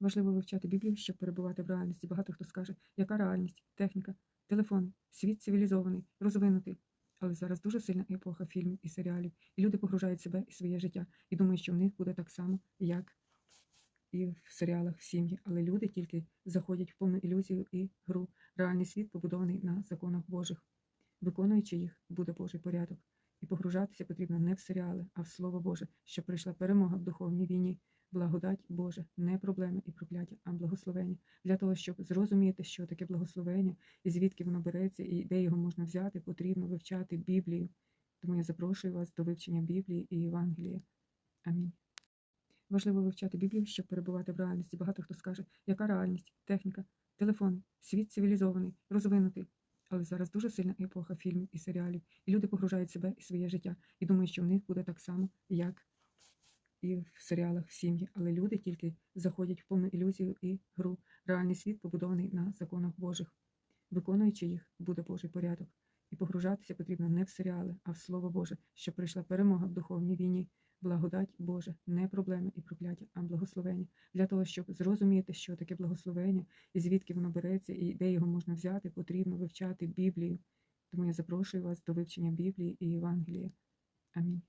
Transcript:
Важливо вивчати Біблію, щоб перебувати в реальності. Багато хто скаже, яка реальність, техніка, телефон, світ цивілізований, розвинутий. Але зараз дуже сильна епоха фільмів і серіалів, і люди погружають себе і своє життя і думають, що в них буде так само, як і в серіалах в сім'ї. Але люди тільки заходять в повну ілюзію і гру. Реальний світ побудований на законах Божих. Виконуючи їх, буде Божий порядок. І погружатися потрібно не в серіали, а в Слово Боже, щоб прийшла перемога в духовній війні. Благодать Божа, не проблеми і прокляття, а благословення. Для того, щоб зрозуміти, що таке благословення і звідки воно береться, і де його можна взяти, потрібно вивчати Біблію. Тому я запрошую вас до вивчення Біблії і Євангелія. Амінь. Важливо вивчати Біблію, щоб перебувати в реальності. Багато хто скаже, яка реальність, техніка, телефон, світ цивілізований, розвинутий. Але зараз дуже сильна епоха фільмів і серіалів, і люди погружають себе і своє життя і думають, що в них буде так само, як і в серіалах в сім'ї. Але люди тільки заходять в повну ілюзію і гру. Реальний світ побудований на законах Божих. Виконуючи їх, буде Божий порядок. І погружатися потрібно не в серіали, а в Слово Боже, щоб прийшла перемога в духовній війні. Благодать Божа, не проблеми і прокляття, а благословення. Для того, щоб зрозуміти, що таке благословення і звідки воно береться, і де його можна взяти, потрібно вивчати Біблію. Тому я запрошую вас до вивчення Біблії і Євангелія. Амінь.